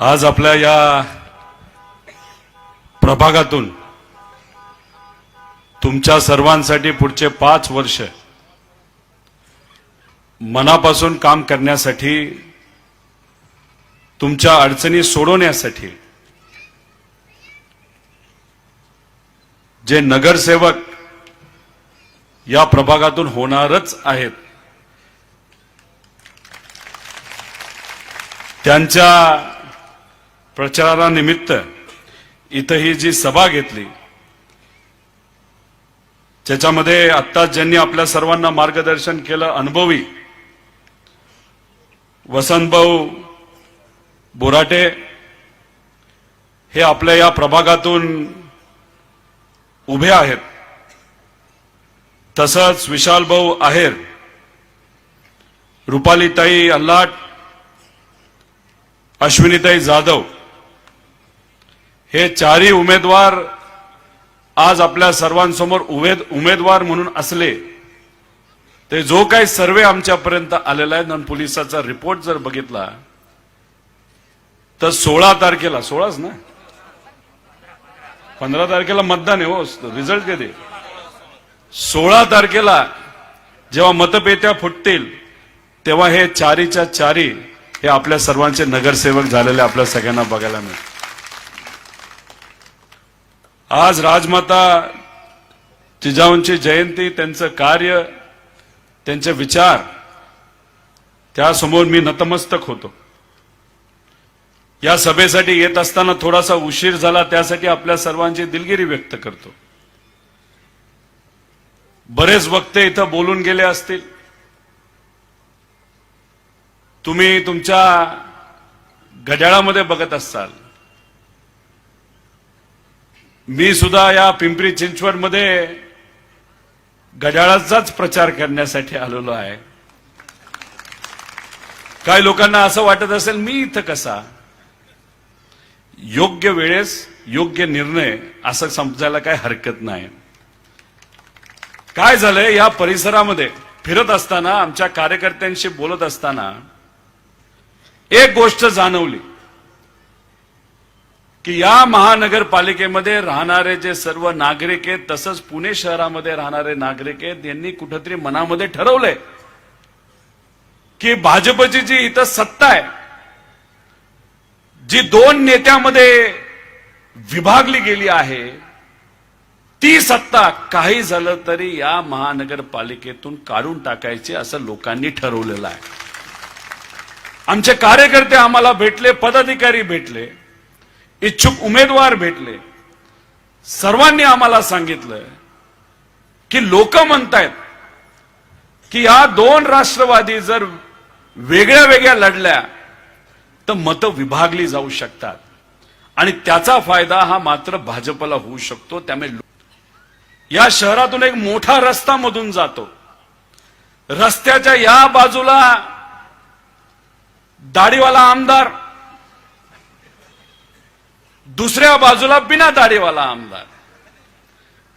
आज आपल्या या प्रभागातून तुमच्या सर्वांसाठी पुढचे पाच वर्ष मनापासून काम करण्यासाठी तुमच्या अडचणी सोडवण्यासाठी जे नगरसेवक या प्रभागातून होणारच आहेत त्यांच्या प्रचारानिमित्त इथं ही जी सभा घेतली त्याच्यामध्ये आत्ताच ज्यांनी आपल्या सर्वांना मार्गदर्शन केलं अनुभवी वसंतभाऊ बोराटे हे आपल्या या प्रभागातून उभे आहेत. तसंच विशालभाऊ आहेर रुपालीताई अल्लाट अश्विनीताई जाधव हे चारही उमेदवार आज आपल्या सर्वांसमोर उमेद उमेदवार म्हणून असले ते जो काही सर्वे आमच्यापर्यंत आलेला आहे नन पोलिसाचा रिपोर्ट जर बघितला तर सोळा तारखेला सोळाच ना? पंधरा तारखेला मतदान आहे हो रिझल्ट कधी सोळा तारखेला जेव्हा मतपेत्या फुटतील तेव्हा हे चारीच्या चारी हे आपल्या सर्वांचे नगरसेवक झालेले आपल्या सगळ्यांना बघायला मिळतील. आज राजमाता जिजाऊंची जयंती त्यांचं कार्य त्यांचे विचार त्यासमोर मी नतमस्तक होतो. या सभेसाठी येत असताना थोडासा उशीर झाला त्यासाठी आपल्या सर्वांची दिलगिरी व्यक्त करतो. बरेच वक्ते इथं बोलून गेले असतील. तुम्ही तुमच्या घड्याळामध्ये बघत असाल. मी सुद्धा या पिंपरी चिंचवडमध्ये घड्याळाचाच प्रचार करण्यासाठी आलेलो आहे. काही लोकांना असं वाटत असेल मी इथं कसा? योग्य वेळेस योग्य निर्णय असं समजायला काही हरकत नाही. काय झालंय या परिसरामध्ये फिरत असताना आमच्या कार्यकर्त्यांशी बोलत असताना एक गोष्ट जाणवली. की या महानगरपालिकेमध्ये राहणारे जे सर्व नागरिक आहेत तसंच पुणे शहरामध्ये राहणारे नागरिक आहेत यांनी कुठंतरी मनामध्ये ठरवलंय की भाजपची जी इथं सत्ता आहे जी दोन नेत्यामध्ये विभागली गेली आहे ती सत्ता काही झालं तरी या महानगरपालिकेतून काढून टाकायची असं लोकांनी ठरवलेलं आहे. आमचे कार्यकर्ते आम्हाला भेटले पदाधिकारी भेटले इच्छुक उमेदवार भेटले. सर्वांनी आम्हाला सांगितलं की लोक म्हणतायत की या दोन राष्ट्रवादी जर वेगळ्या वेगळ्या लढल्या तर मतं विभागली जाऊ शकतात. आणि त्याचा फायदा हा मात्र भाजपला होऊ शकतो. त्यामुळे या शहरातून एक मोठा रस्ता मधून जातो. रस्त्याच्या या बाजूला दाढीवाला आमदार दुसऱ्या बाजूला बिना दाढीवाला आमदार.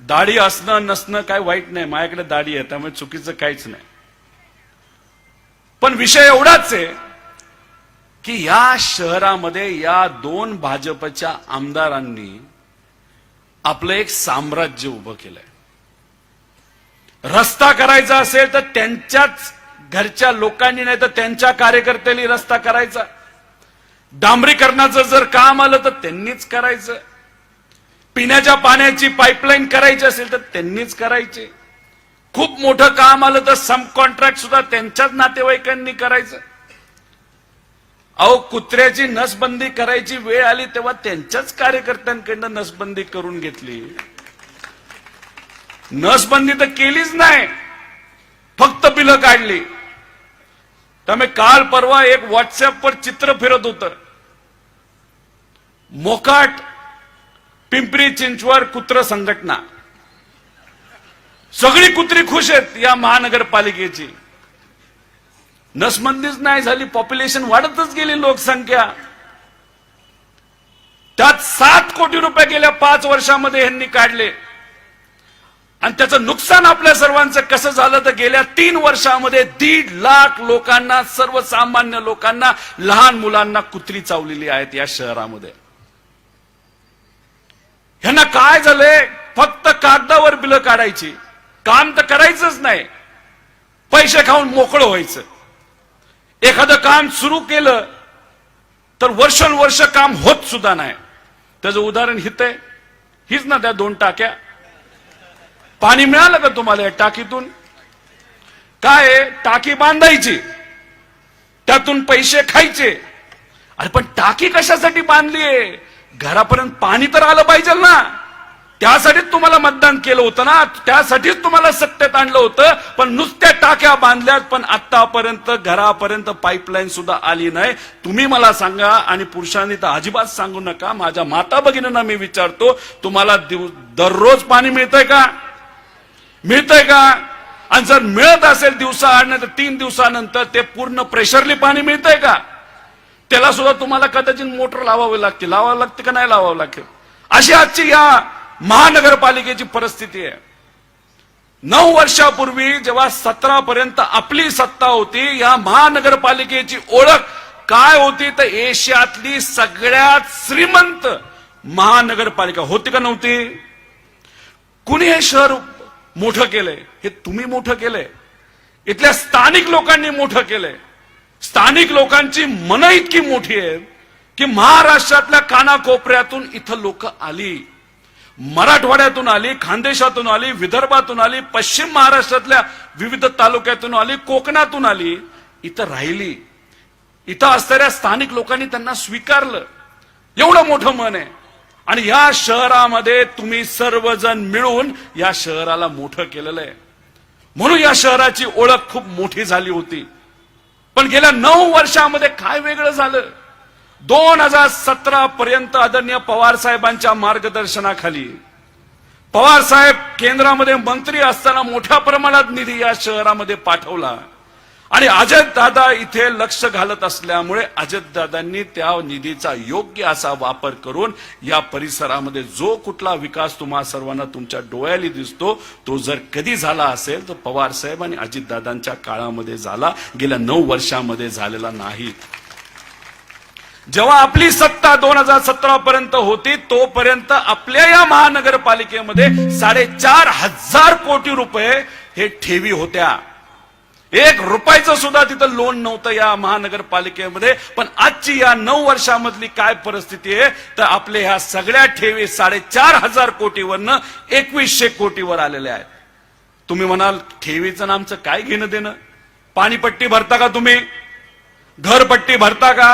दाढी असणं नसणं काय वाईट नाही. माझ्याकडे दाढी आहे त्यामुळे चुकीचं काहीच नाही. पण विषय एवढाच आहे की या शहरामध्ये या दोन भाजपच्या आमदारांनी आपलं एक साम्राज्य उभं केलंय. रस्ता करायचा असेल तर त्यांच्याच घरच्या लोकांनी नाही तर त्यांच्या कार्यकर्त्यांनी रस्ता करायचा. डांबरीकरणाचं जर काम आलं तर त्यांनीच करायचं. पिण्याच्या पाण्याची पाईपलाईन करायची असेल तर त्यांनीच करायचे. खूप मोठं काम आलं तर सम कॉन्ट्रॅक्ट सुद्धा त्यांच्याच नातेवाईकांनी करायचं. अहो कुत्र्याची नसबंदी करायची वेळ आली तेव्हा त्यांच्याच कार्यकर्त्यांकडनं नसबंदी करून घेतली. नसबंदी तर केलीच नाही. फक्त बिलं काढली. त्यामुळे काल परवा एक व्हॉट्सअपवर चित्र फिरत होतं. मोकाट पिंपरी चिंचवड कुत्र संघटना. सगळी कुत्री खुश आहेत या महानगरपालिकेची. नसमंदीच नाही झाली पॉप्युलेशन वाढतच गेली लोकसंख्या. त्यात सात कोटी रुपये गेल्या पाच वर्षामध्ये यांनी काढले. आणि त्याचं नुकसान आपल्या सर्वांचं कसं झालं तर गेल्या तीन वर्षामध्ये दीड लाख लोकांना सर्वसामान्य लोकांना लहान मुलांना कुत्री चावलेली आहेत या शहरामध्ये. ह्यांना काय झालंय? फक्त कागदावर बिलं काढायची. काम तर करायचंच नाही. पैसे खाऊन मोकळं व्हायचं. एखादं काम सुरू केलं तर वर्षानुवर्ष काम होत सुद्धा नाही. त्याचं उदाहरण हित आहे. हीच ना त्या दोन टाक्या. पाणी मिळालं का तुम्हाला या टाकीतून? काय आहे? टाकी बांधायची. त्यातून पैसे खायचे. अरे पण टाकी कशासाठी बांधली आहे? घरापर्यंत पाणी तर आलं पाहिजे ना. त्यासाठीच तुम्हाला मतदान केलं होतं ना. त्यासाठीच तुम्हाला सत्तेत आणलं होतं. पण नुसत्या टाक्या बांधल्यात. पण आतापर्यंत घरापर्यंत पाईपलाईन सुद्धा आली नाही. तुम्ही मला सांगा आणि पुरुषांनी तर अजिबात सांगू नका. माझ्या माता भगिनींना मी विचारतो तुम्हाला दिव- दररोज पाणी मिळतंय का? मिळतंय का? आणि जर मिळत असेल दिवसा आणणं तर तीन दिवसानंतर ते पूर्ण प्रेशरली पाणी मिळतंय का? त्याला सुद्धा तुम्हाला कदाचित मोटर लावावी लागते. लावावं लागते का नाही लावावं लागते अशी आजची या महानगरपालिकेची परिस्थिती आहे. नऊ वर्षापूर्वी जेव्हा सतरा पर्यंत आपली सत्ता होती या महानगरपालिकेची ओळख काय होती? तर एशियातली सगळ्यात श्रीमंत महानगरपालिका होती का नव्हती? कुणी हे शहर मोठं केलंय? हे तुम्ही मोठं केलंय? इथल्या स्थानिक लोकांनी मोठं केलंय? स्थानिक लोकांची मन इतकी मोठी आहेत की महाराष्ट्रातल्या कानाकोपऱ्यातून इथं लोक आली. मराठवाड्यातून आली खानदेशातून आली विदर्भातून आली पश्चिम महाराष्ट्रातल्या विविध तालुक्यातून आली कोकणातून आली इथं राहिली. इथं असणाऱ्या स्थानिक लोकांनी त्यांना स्वीकारलं. एवढं मोठं मन आहे. आणि या शहरामध्ये तुम्ही सर्वजण मिळून या शहराला मोठं केलेलं आहे. म्हणून या शहराची ओळख खूप मोठी झाली होती. पण गेल्या नऊ वर्षामध्ये काय वेगळं झालं? दोन हजार सतरा पर्यंत आदरणीय पवार साहेबांच्या मार्गदर्शनाखाली पवार साहेब केंद्रामध्ये मंत्री असताना मोठ्या प्रमाणात निधी या शहरामध्ये पाठवला. आणि अजतदादा इथे लक्ष घालत असल्यामुळे अजतदादांनी त्या निधीचा योग्य असा वापर करून या परिसरामध्ये जो कुठला विकास तुम्हा सर्वांना तुमच्या डोळ्याली दिसतो तो जर कधी झाला असेल तर पवार साहेब आणि अजितदादांच्या काळामध्ये झाला गेल्या नऊ वर्षामध्ये झालेला नाही. जेव्हा आपली सत्ता दोन हजार सतरा पर्यंत होती तोपर्यंत आपल्या या महानगरपालिकेमध्ये साडेचार हजार कोटी रुपये हे ठेवी होत्या. एक रुपयाचं सुद्धा तिथं लोन नव्हतं या महानगरपालिकेमध्ये. पण आजची या नऊ वर्षामधली काय परिस्थिती आहे? तर आपल्या ह्या सगळ्या ठेवी साडेचार हजार कोटीवरनं एकवीसशे कोटीवर आलेल्या आहेत. तुम्ही म्हणाल ठेवीचं आमचं काय घेणं देणं? पाणीपट्टी भरता का तुम्ही? घरपट्टी भरता का?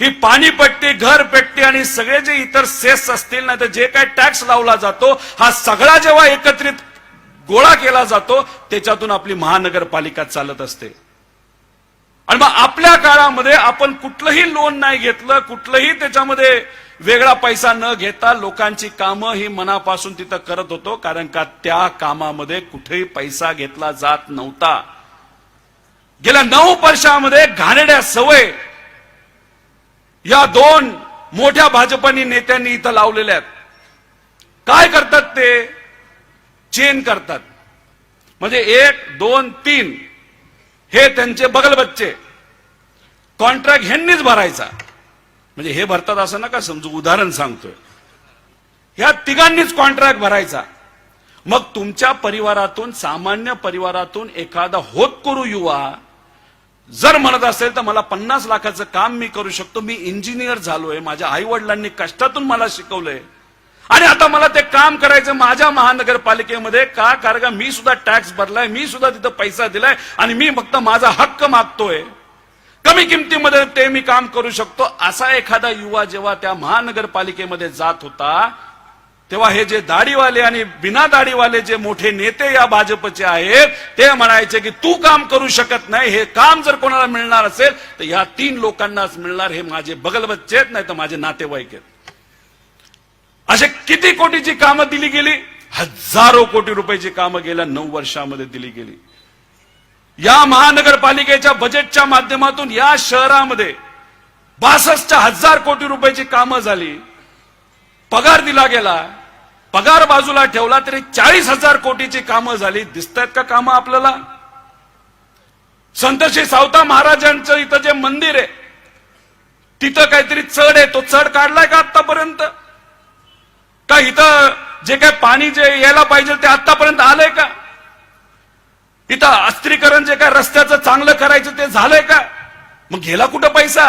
ही पाणीपट्टी घरपट्टी आणि सगळे जे इतर सेस असतील ना तर जे काय टॅक्स लावला जातो हा सगळा जेव्हा एकत्रित गोळा केला जातो त्याच्यातून आपली महानगरपालिका चालत असते. आणि मग आपल्या काळामध्ये आपण कुठलंही लोन नाही घेतलं कुठलंही त्याच्यामध्ये वेगळा पैसा न घेता लोकांची कामं ही मनापासून तिथं करत होतो कारण का त्या कामामध्ये कुठेही पैसा घेतला जात नव्हता. गेल्या नऊ वर्षामध्ये घाणेड्या सवय या दोन मोठ्या भाजपनी नेत्यांनी इथं लावलेल्या आहेत. काय करतात ते? चेन करतात. म्हणजे एक दोन तीन हे त्यांचे बगल बच्चे. कॉन्ट्रॅक्ट ह्यांनीच भरायचा. म्हणजे हे भरतात असं नका समजू उदाहरण सांगतोय. ह्या तिघांनीच कॉन्ट्रॅक्ट भरायचा. मग तुमच्या परिवारातून सामान्य परिवारातून एखादा होत करू युवा जर म्हणत असेल तर मला पन्नास लाखाचं काम मी करू शकतो मी इंजिनियर झालोय माझ्या आई वडिलांनी कष्टातून मला शिकवलंय. आणि आता मला ते काम करायचं माझ्या महानगरपालिकेमध्ये. का? कारण का मी सुद्धा टॅक्स भरलाय मी सुद्धा तिथं पैसा दिलाय आणि मी फक्त माझा हक्क मागतोय. कमी किमतीमध्ये ते मी काम करू शकतो. असा एखादा युवा जेव्हा त्या महानगरपालिकेमध्ये जात होता तेव्हा हे जे दाढीवाले आणि बिना दाढीवाले जे मोठे नेते या भाजपचे आहेत ते म्हणायचे की तू काम करू शकत नाही हे काम जर कोणाला मिळणार असेल तर या तीन लोकांनाच मिळणार हे माझे बगलबच्चे आहेत नाही तर माझे नातेवाईक आहेत. असे किती कोटीची कामं दिली गेली? हजारो कोटी रुपयाची कामं गेल्या नऊ वर्षामध्ये दिली गेली. या महानगरपालिकेच्या बजेटच्या माध्यमातून या शहरामध्ये बासष्ट हजार कोटी रुपयाची कामं झाली. पगार दिला गेला. पगार बाजूला ठेवला तरी चाळीस हजार कोटीची कामं झाली. दिसतायत का कामं आपल्याला? संत श्री सावता महाराजांचं इथं जे मंदिर आहे तिथं काहीतरी चढ आहे. तो चढ काढलाय का आतापर्यंत का इथं जे काय पाणी जे यायला पाहिजे ते आतापर्यंत आलंय का? इथं अस्त्रीकरण जे काय रस्त्याचं चांगलं करायचं ते झालंय का? मग गेला कुठं पैसा?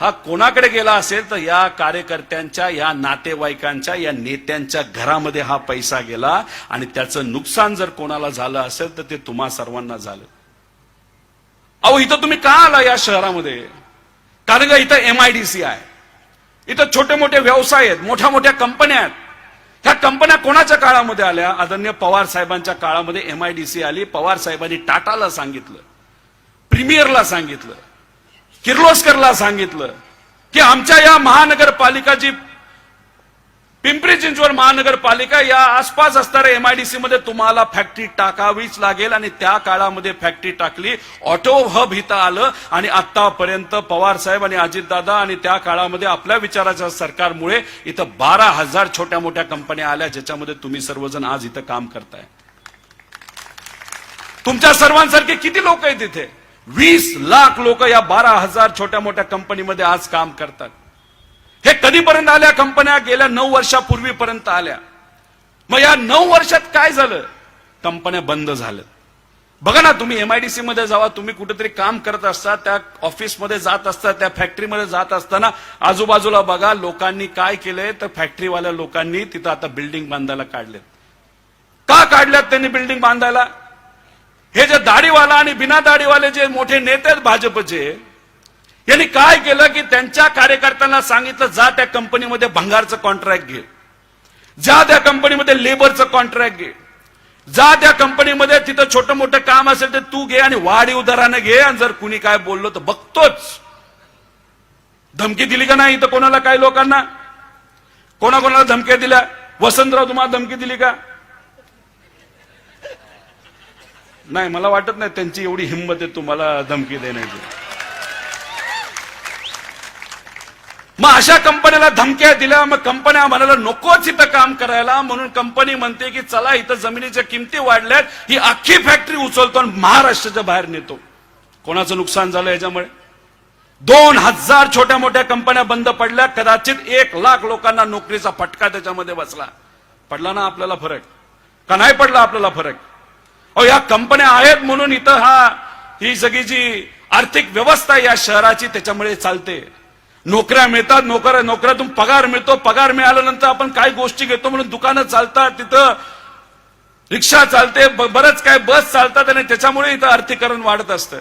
हा कोणाकडे गेला असेल तर या कार्यकर्त्यांच्या या नातेवाईकांच्या या नेत्यांच्या घरामध्ये हा पैसा गेला आणि त्याचं नुकसान जर कोणाला झालं असेल तर ते तुम्हा सर्वांना झालं. अहो इथं तुम्ही का आला या शहरामध्ये? कारण का इथं एमआयडीसी आहे. इथं छोटे मोठे व्यवसाय आहेत मोठ्या मोठ्या कंपन्या आहेत. ह्या कंपन्या कोणाच्या काळामध्ये आल्या? आदरणीय पवार साहेबांच्या काळामध्ये एमआयडीसी आली. पवार साहेबांनी टाटाला सांगितलं. प्रीमियरला सांगितलं. किर्लोस्करला सांगितलं. की आमच्या या महानगरपालिका जी पिंपरी चिंचवड महानगरपालिका या आसपास असणाऱ्या एमआयडीसी मध्ये तुम्हाला फॅक्टरी टाकावीच लागेल आणि त्या काळामध्ये फॅक्टरी टाकली ऑटो हब इथं आलं आणि आतापर्यंत पवार साहेब आणि अजितदादा आणि त्या काळामध्ये आपल्या विचाराच्या सरकारमुळे इथं बारा हजार छोट्या मोठ्या कंपन्या आल्या ज्याच्यामध्ये तुम्ही सर्वजण आज इथं काम करताय. तुमच्या सर्वांसारखे किती लोक आहेत इथे? वीस लाख लोक या बारा हजार छोट्या मोठ्या कंपनीमध्ये आज काम करतात. हे कधीपर्यंत आल्या? कंपन्या गेल्या नऊ वर्षापूर्वीपर्यंत आल्या. मग या नऊ वर्षात काय झालं? कंपन्या बंद झाल्या बघा ना तुम्ही एमआयडीसी मध्ये जावा तुम्ही कुठेतरी काम करत असता त्या ऑफिसमध्ये जात असता त्या फॅक्टरीमध्ये जात असताना आजूबाजूला बघा लोकांनी काय केलंय? तर फॅक्टरीवाल्या लोकांनी तिथं आता बिल्डिंग बांधायला काढलेत. का काढल्यात त्यांनी बिल्डिंग बांधायला? हे जे दाढीवाला आणि बिना दाढीवाले जे मोठे नेते आहेत भाजपचे यांनी काय केलं की त्यांच्या कार्यकर्त्यांना सांगितलं जा त्या कंपनीमध्ये भंगारचं कॉन्ट्रॅक्ट घे. जा त्या कंपनीमध्ये लेबरचं कॉन्ट्रॅक्ट घे. जा त्या कंपनीमध्ये तिथं छोटं मोठं काम असेल ते तू घे आणि वाढीव दराने घे आणि जर कुणी काय बोललो तर बघतोच. धमकी दिली का नाही इथं कोणाला काही लोकांना? कोणाकोणाला धमक्या दिल्या? वसंतराव तुम्हाला धमकी दिली का? नाही मला वाटत नाही त्यांची एवढी हिंमत आहे तुम्हाला धमकी देण्याची. मग अशा कंपन्याला धमक्या दिल्या मग कंपन्या म्हणाला नकोच इथं काम करायला. म्हणून कंपनी म्हणते की चला इथं जमिनीच्या किमती वाढल्यात ही अख्खी फॅक्टरी उचलतो आणि महाराष्ट्राच्या बाहेर नेतो. कोणाचं नुकसान झालं याच्यामुळे? दोन हजार छोट्या मोठ्या कंपन्या बंद पडल्या कदाचित एक लाख लोकांना नोकरीचा फटका त्याच्यामध्ये बसला. पडला ना आपल्याला फरक? का नाही पडला आपल्याला फरक? अहो या कंपन्या आहेत म्हणून इथं हा ही सगळी जी आर्थिक व्यवस्था या शहराची त्याच्यामुळे चालते. नोकऱ्या मिळतात नोकर नोकऱ्यातून पगार मिळतो पगार मिळाल्यानंतर आपण काय गोष्टी घेतो म्हणून दुकानं चालतात तिथं रिक्षा चालते बरंच काय बस चालतात आणि त्याच्यामुळे इथं आर्थिकरण वाढत असतं.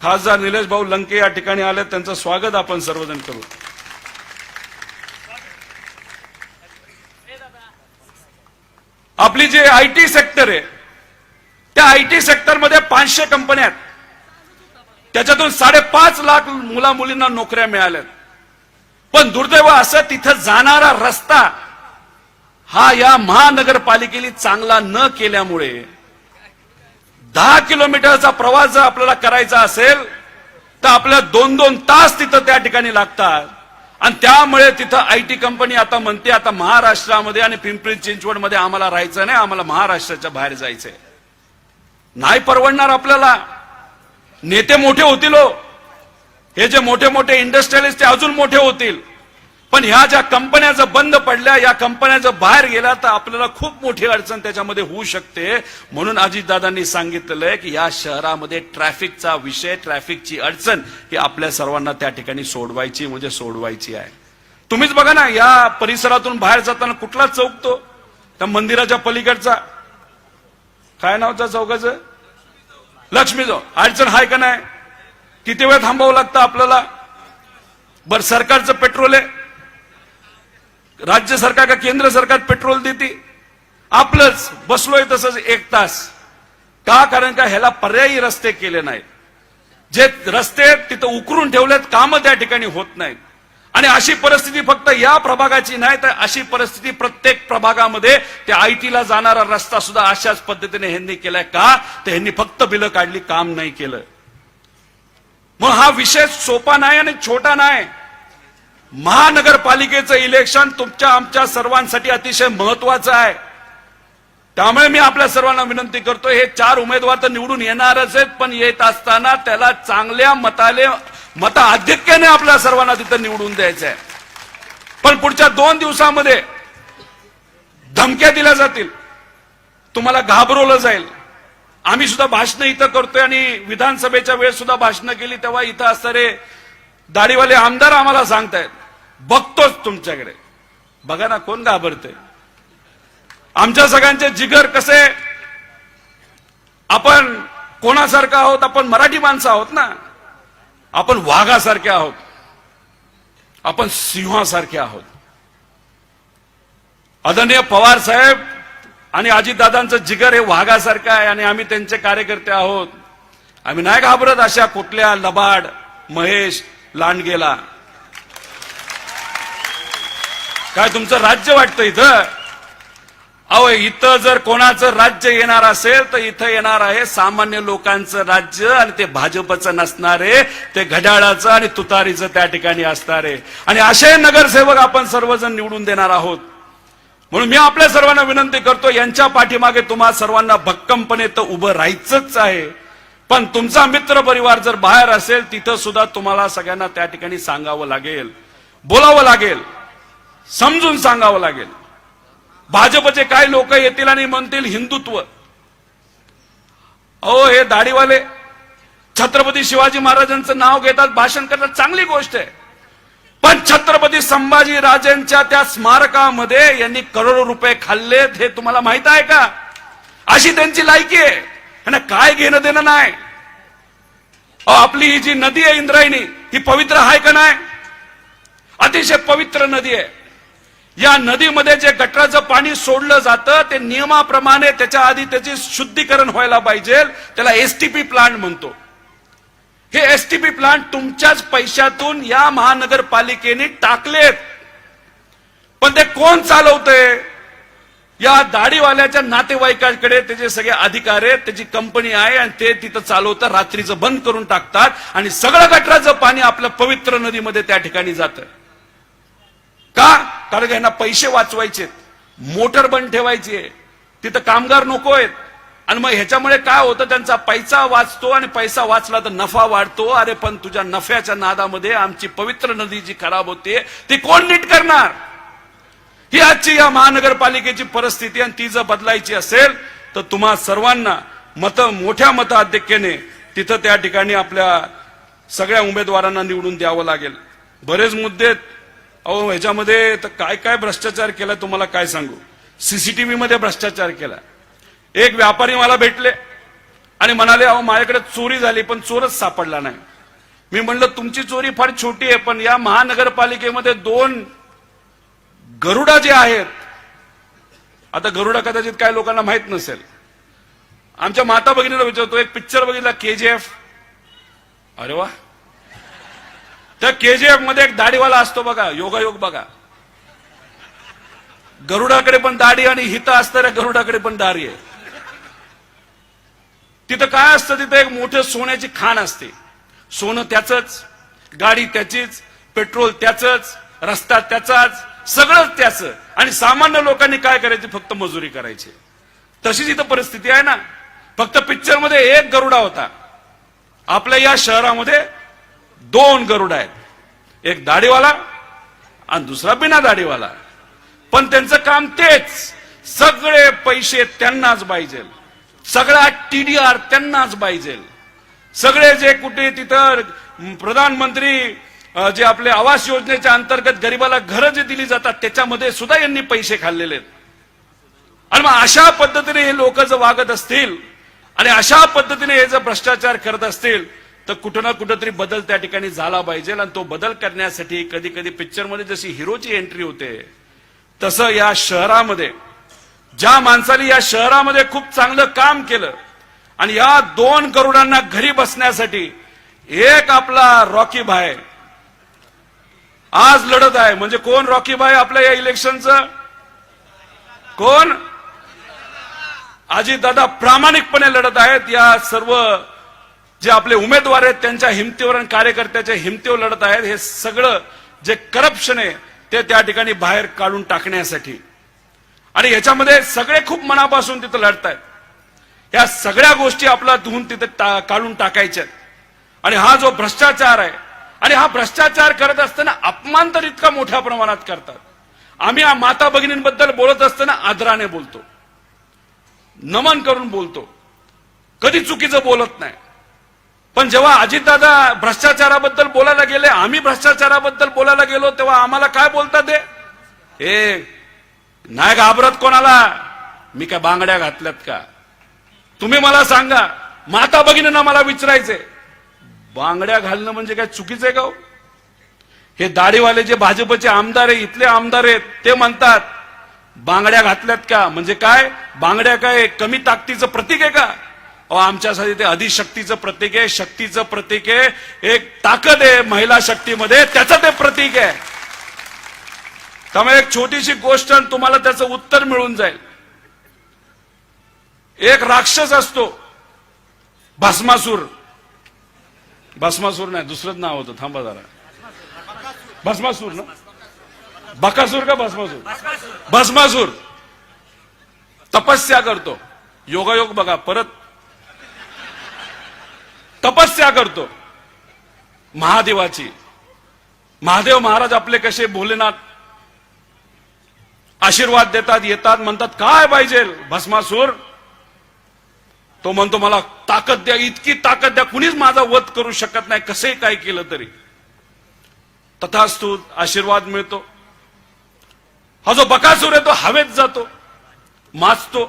खासदार निलेश भाऊ लंके या ठिकाणी आले त्यांचं स्वागत आपण सर्वजण करू. आपली जे आय टी सेक्टर आहे त्या आय टी सेक्टरमध्ये पाचशे कंपन्या आहेत. त्याच्यातून साडेपाच लाख मुला मुलींना नोकऱ्या मिळाल्यात. पण दुर्दैव असं तिथं जाणारा रस्ता हा या महानगरपालिकेने चांगला न केल्यामुळे दहा किलोमीटरचा प्रवास जर आपल्याला करायचा असेल तर आपल्याला दोन दोन तास तिथं त्या ठिकाणी लागतात. आणि त्यामुळे तिथं आय टी कंपनी आता म्हणते आता महाराष्ट्रामध्ये आणि पिंपरी चिंचवडमध्ये आम्हाला राहायचं नाही आम्हाला महाराष्ट्राच्या बाहेर जायचंय. नाही परवडणार आपल्याला. नेते मोठे होतील हो. हे जे मोठे मोठे इंडस्ट्रियलिस्ट ते अजून मोठे होतील. पण ह्या ज्या कंपन्या जर बंद पडल्या या कंपन्या जर बाहेर गेल्या तर आपल्याला खूप मोठी अडचण त्याच्यामध्ये होऊ शकते. म्हणून अजितदादांनी सांगितलेलं आहे की या शहरामध्ये ट्रॅफिकचा विषय ट्रॅफिकची अडचण ही आपल्या सर्वांना त्या ठिकाणी सोडवायची म्हणजे सोडवायची आहे. तुम्हीच बघा ना या परिसरातून बाहेर जाताना कुठला चौक तो? त्या मंदिराच्या पलीकडचा. काय नावचा चौकाचं? लक्ष्मी जो अडचण आहे का नाही? किती वेळ थांबावं लागतं आपल्याला? बर सरकारचं पेट्रोल आहे. राज्य सरकार का केंद्र सरकार पेट्रोल देते? आपलंच बसलोय तसंच एक तास. का? कारण का ह्याला पर्यायी रस्ते केले नाहीत. जे रस्ते आहेत, तिथं उकरून ठेवलेत कामं त्या ठिकाणी होत नाहीत. आणि अशी परिस्थिती फक्त या प्रभागाची नाही तर अशी परिस्थिती प्रत्येक प्रभागामध्ये त्या आयटीला जाणारा रस्ता सुद्धा अशाच पद्धतीने ह्यांनी केलाय का? तर ह्यांनी फक्त बिलं काढली काम नाही केलं. मग हा विषय सोपा नाही आणि छोटा नाही. महानगरपालिकेचं इलेक्शन तुमच्या आमच्या सर्वांसाठी अतिशय महत्वाचं आहे. त्यामुळे मी आपल्या सर्वांना विनंती करतो हे चार उमेदवार तर निवडून येणारच आहेत पण येत असताना त्याला चांगल्या मताले मताधिक्याने आपल्या सर्वांना तिथं निवडून द्यायचं आहे पण पुढच्या दोन दिवसामध्ये धमक्या दिल्या जातील. तुम्हाला घाबरवलं जाईल. आम्ही सुद्धा भाषणं इथं करतोय आणि विधानसभेच्या वेळेस सुद्धा भाषणं केली तेव्हा इथं असणारे दाढीवाले आमदार आम्हाला सांगतायत बघतोच तुमच्याकडे. बघा ना कोण घाबरतय? आमच्या सगळ्यांचे जिगर कसे? आपण कोणासारखं आहोत? आपण मराठी माणसं आहोत ना? आपण वाघासारखे आहोत. आपण सिंहासारखे आहोत. आदरणीय पवार साहेब आणि अजितदादांचं जिगर हे वाघासारखं आहे आणि आम्ही त्यांचे कार्यकर्ते आहोत. आम्ही नाही घाबरत अशा कुठल्या लबाड महेश लांडगेला. काय तुमचं राज्य वाटतं इथं? अहो इथं जर कोणाचं राज्य येणार असेल तर इथं येणार आहे सामान्य लोकांचं राज्य आणि ते भाजपचं नसणारे ते घड्याळाचं आणि तुतारीचं त्या ठिकाणी असणारे. आणि असे नगरसेवक आपण सर्वजण निवडून देणार आहोत. म्हणून मी आपल्या सर्वांना विनंती करतो यांच्या पाठीमागे तुम्हा सर्वांना भक्कमपणे तर उभं राहायचंच आहे. पण तुमचा मित्र परिवार जर बाहेर असेल तिथं सुद्धा तुम्हाला सगळ्यांना त्या ठिकाणी सांगावं लागेल. बोलावं लागेल. समजून सांगावं लागेल. भाजपचे काय लोक येतील आणि म्हणतील हिंदुत्व. अहो हे दाढीवाले छत्रपती शिवाजी महाराजांचं नाव घेतात भाषण करतात चांगली गोष्ट आहे. पण छत्रपती संभाजी राजेंच्या त्या स्मारकामध्ये यांनी करोडो रुपये खाल्लेत हे तुम्हाला माहीत आहे का? अशी त्यांची लायकी आहे. आणि काय घेणं देणं नाही. अहो, आपली ही जी नदी आहे इंद्रायणी ही पवित्र आहे का नाही? अतिशय पवित्र नदी आहे. या नदीमध्ये जे गटराचं पाणी सोडलं जातं ते नियमाप्रमाणे त्याच्या आधी त्याचे शुद्धीकरण व्हायला पाहिजे. त्याला एसटीपी प्लांट म्हणतो. हे एसटीपी प्लांट तुमच्याच पैशातून या महानगरपालिकेने टाकलेत. पण ते कोण चालवतंय? या दाढीवाल्याच्या नातेवाईकांकडे त्याचे सगळे अधिकार आहेत त्याची कंपनी आहे आणि ते तिथं चालवतं रात्रीचं बंद करून टाकतात आणि सगळं गटराचं पाणी आपलं पवित्र नदीमध्ये त्या ठिकाणी जातं. का? कारण यांना पैसे वाचवायचे मोटर बंद ठेवायची तिथं कामगार नको आहेत. आणि मग ह्याच्यामुळे काय होतं त्यांचा पैसा वाचतो आणि पैसा वाचला तर नफा वाढतो. अरे पण तुझ्या नफ्याच्या नादामध्ये आमची पवित्र नदी जी खराब होते ती कोण नीट करणार? ही आजची या महानगरपालिकेची परिस्थिती आणि ती जर बदलायची असेल तर तुम्हा सर्वांना मत मोठ्या मताधिक्याने तिथं त्या ठिकाणी आपल्या सगळ्या उमेदवारांना निवडून द्यावं लागेल. बरेच मुद्दे अहो ह्याच्यामध्ये तर काय काय भ्रष्टाचार केला तुम्हाला काय सांगू? सीसीटीव्ही मध्ये भ्रष्टाचार केला. एक व्यापारी मला भेटले आणि म्हणाले अहो माझ्याकडे चोरी झाली पण चोरच सापडला नाही. मी म्हणलं तुमची चोरी फार छोटी आहे पण या महानगरपालिकेमध्ये दोन गरुडा जे आहेत आता गरुडा कदाचित काय लोकांना माहीत नसेल. आमच्या माता भगिनीला विचारतो एक पिक्चर बघितला केजीएफ अरे वा. त्या केजीएफमध्ये एक दाढीवाला असतो बघा योगायोग बघा. गरुडाकडे पण दाढी आणि हित असणाऱ्या गरुडाकडे पण दाढी आहे. तिथं काय असतं? तिथं एक मोठं सोन्याची खाण असते. सोनं त्याचंच गाडी त्याचीच पेट्रोल त्याचंच रस्ता त्याचाच सगळंच त्याचं. आणि सामान्य लोकांनी काय करायचे? फक्त मजुरी करायची. तशीच इथं परिस्थिती आहे ना. फक्त पिक्चरमध्ये एक गरुडा होता. आपल्या या शहरामध्ये दोन गरुड आहेत. एक दाढीवाला आणि दुसरा बिना दाढीवाला. पण त्यांचं काम तेच. सगळे पैसे त्यांनाच पाहिजे सगळा टीडीआर त्यांनाच पाहिजे. सगळे जे कुठे तिथं प्रधानमंत्री जे आपले आवास योजनेच्या अंतर्गत गरिबाला घरं जे दिली जातात त्याच्यामध्ये सुद्धा यांनी पैसे खाल्लेले आहेत. आणि मग अशा पद्धतीने हे लोक जर वागत असतील आणि अशा पद्धतीने हे जर भ्रष्टाचार करत असतील तर कुठं ना कुठंतरी बदल त्या ठिकाणी झाला पाहिजे आणि तो बदल करण्यासाठी कधी कधी पिक्चरमध्ये जशी हिरोची एंट्री होते तसं या शहरामध्ये ज्या माणसाने या शहरामध्ये खूप चांगलं काम केलं आणि या दोन करोडांना घरी बसण्यासाठी एक आपला रॉकी भाय आज लढत आहे. म्हणजे कोण रॉकी भाई आपल्या या इलेक्शनचं? कोण? दादा प्रामाणिकपणे लढत आहेत. या सर्व जे आपले उमेदवार आहेत त्यांच्या हिमतीवर आणि कार्यकर्त्याच्या हिमतीवर लढत आहेत. हे सगळं जे करप्शन आहे ते त्या ठिकाणी बाहेर काढून टाकण्यासाठी. आणि याच्यामध्ये सगळे खूप मनापासून तिथं लढतायत. या सगळ्या गोष्टी आपला धुवून तिथे टा- काढून टाकायच्या आणि हा जो भ्रष्टाचार आहे आणि हा भ्रष्टाचार करत असताना अपमान तर इतका मोठ्या प्रमाणात करतात. आम्ही या माता भगिनींबद्दल बोलत असताना आदराने बोलतो. नमन करून बोलतो. कधी चुकीचं बोलत नाही. पण जेव्हा अजितदादा भ्रष्टाचाराबद्दल बोलायला गेले आम्ही भ्रष्टाचाराबद्दल बोलायला गेलो तेव्हा आम्हाला काय बोलतात ते हे नाही घाबरत कोणाला? मी काय बांगड्या घातल्यात का? तुम्ही मला सांगा. माता भगिनींना मला विचारायचे बांगड्या घालणं म्हणजे काय चुकीचं आहे का हो? हे दाढीवाले जे भाजपचे आमदार आहे इथले आमदार आहेत ते म्हणतात बांगड्या घातल्यात का? म्हणजे काय? बांगड्या काय कमी ताकदीचं प्रतीक आहे का? अहो आमच्यासाठी ते अधिशक्तीचं प्रतीक आहे. शक्तीचं प्रतीक आहे. एक ताकद आहे महिला शक्तीमध्ये त्याचं ते प्रतीक आहे. त्यामुळे एक छोटीशी गोष्ट आणि तुम्हाला त्याचं उत्तर मिळून जाईल. एक राक्षस असतो भस्मासूर. भस्मासूर नाही दुसरंच नाव होतं थांबा जरा. भस्मासूर ना? बकासूर का भस्मासूर? भस्मासूर. तपस्या करतो. योगायोग बघा परत. तपस्या करतो. महादेवाची. महादेव महाराज आपले कसे भोलेनाथ आशीर्वाद देतात येतात म्हणतात काय पाहिजे भस्मासूर? तो म्हणतो मला ताकद द्या इतकी ताकद द्या कुणीच माझा वध करू शकत नाही कसे काय केलं तरी? तथास्तु आशीर्वाद मिळतो. हा जो बकासूर येतो हवेत जातो माचतो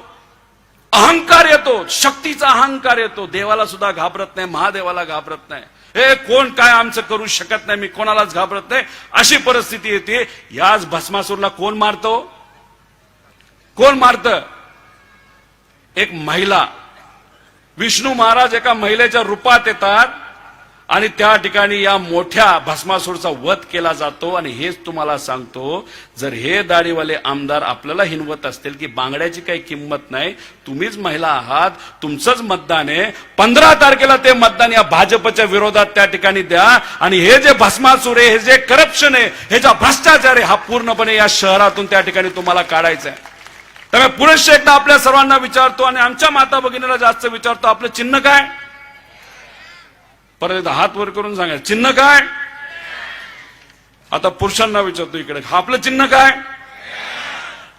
अहंकार येतो शक्तीचा अहंकार येतो. देवाला सुद्धा घाबरत नाही महादेवाला घाबरत नाही. हे कोण काय आमचं करू शकत नाही मी कोणालाच घाबरत नाही? अशी परिस्थिती येते. याच भस्मासूरला कोण मारतो? कोण मारत? एक महिला. विष्णू महाराज एका महिलेच्या रूपात येतात आणि त्या ठिकाणी या मोठ्या भस्मासूरचा वध केला जातो आणि हेच तुम्हाला सांगतो जर हे दाढीवाले आमदार आपल्याला हिनवत असतील की बांगड्याची काही किंमत नाही तुम्हीच महिला आहात तुमचंच मतदान आहे पंधरा तारखेला ते मतदान या भाजपच्या विरोधात त्या ठिकाणी द्या आणि हे जे भस्मासूर आहे हे जे करप्शन आहे हे जे भ्रष्टाचार आहे हा पूर्णपणे या शहरातून त्या ठिकाणी तुम्हाला काढायचा आहे. त्यामुळे पुरुष एकदा आपल्या सर्वांना विचारतो आणि आमच्या माता भगिनीला जास्त विचारतो आपलं चिन्ह काय? परत एकदा हात वर करून सांगा चिन्ह काय? आता पुरुषांना विचारतो इकडे आपलं चिन्ह काय?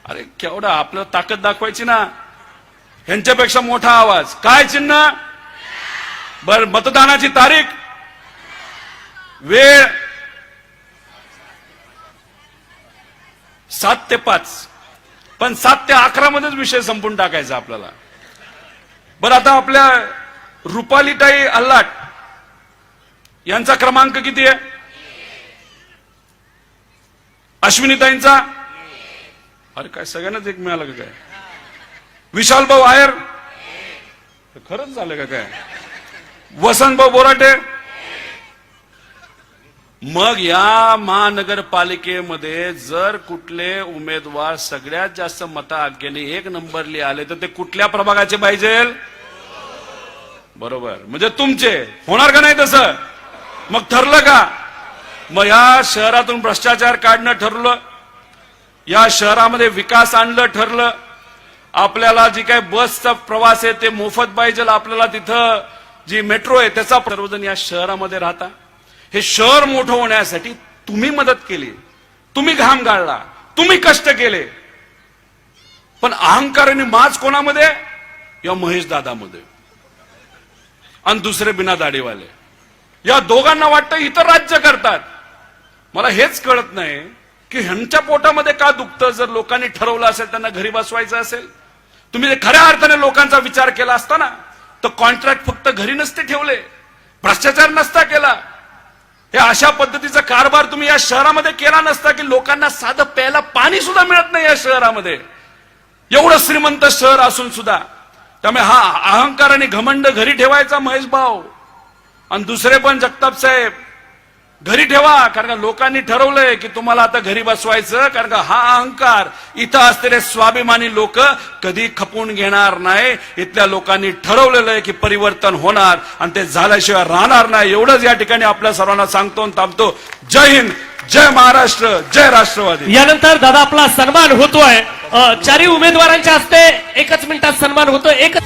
अरे केवढा आपलं ताकद दाखवायची ना. ह्यांच्यापेक्षा मोठा आवाज. काय चिन्ह? बर मतदानाची तारीख? वेळ? सात ते पाच. पण सात ते अकरा मध्येच विषय संपून टाकायचा आपल्याला. बरं आता आपल्या रुपालीताई अल्लाट यांचा क्रमांक किती आहे? अश्विनीताईंचा? अरे काय सगळ्यांनाच एक मिळालं का काय? विशाल भाऊ आयर? खरंच झालं का काय? वसंत भाऊ बोराटे? मग या महानगरपालिकेमध्ये जर कुठले उमेदवार सगळ्यात जास्त मताज्ञेने एक नंबरली आले तर ते कुठल्या प्रभागाचे पाहिजे? बरोबर. म्हणजे तुमचे. होणार का नाही तसं? मग ठरलं का? मग या शहरातून भ्रष्टाचार काढणं ठरलं या शहरामध्ये विकास आणलं ठरलं आपल्याला जी काही बसचा प्रवास आहे ते मोफत पाहिजे आपल्याला तिथं जी मेट्रो आहे त्याचा सर्वजण या शहरामध्ये राहता. हे शहर मोठं होण्यासाठी तुम्ही मदत केली. तुम्ही घाम गाळला. तुम्ही कष्ट केले. पण अहंकार आणि माज कोणामध्ये? या महेश दादामध्ये. आणि दुसरे बिना दाढीवाले. या दोघांना वाटतं इतर राज्य करतात. मला हेच कळत नाही की ह्यांच्या पोटामध्ये का दुखतं जर लोकांनी ठरवलं असेल त्यांना घरी बसवायचं असेल. तुम्ही खऱ्या अर्थाने लोकांचा विचार केला असता ना तर कॉन्ट्रॅक्ट फक्त घरी नसते ठेवले. भ्रष्टाचार नसता केला. हे अशा पद्धतीचा कारभार तुम्ही या शहरामध्ये केला नसता की लोकांना साधं प्यायला पाणी सुद्धा मिळत नाही या शहरामध्ये. एवढं श्रीमंत शहर असून सुद्धा. त्यामुळे हा अहंकार आणि घमंड घरी ठेवायचा महेश भाऊ. आणि दुसरे पण जगताप साहेब घरी ठेवा कारण का लोकांनी ठरवलंय की तुम्हाला आता घरी बसवायचं कारण का हा अहंकार. इथं असलेले स्वाभिमानी लोक कधी खपून घेणार नाही. इथल्या लोकांनी ठरवलेलं आहे की परिवर्तन होणार आणि ते झाल्याशिवाय राहणार नाही. एवढंच या ठिकाणी आपल्या सर्वांना सांगतो आणि थांबतो. जय हिंद जय महाराष्ट्र जय राष्ट्रवादी. यानंतर दादा आपला सन्मान होतोय. चारही उमेदवारांच्या हस्ते एकच मिनिटात सन्मान होतोय. एकच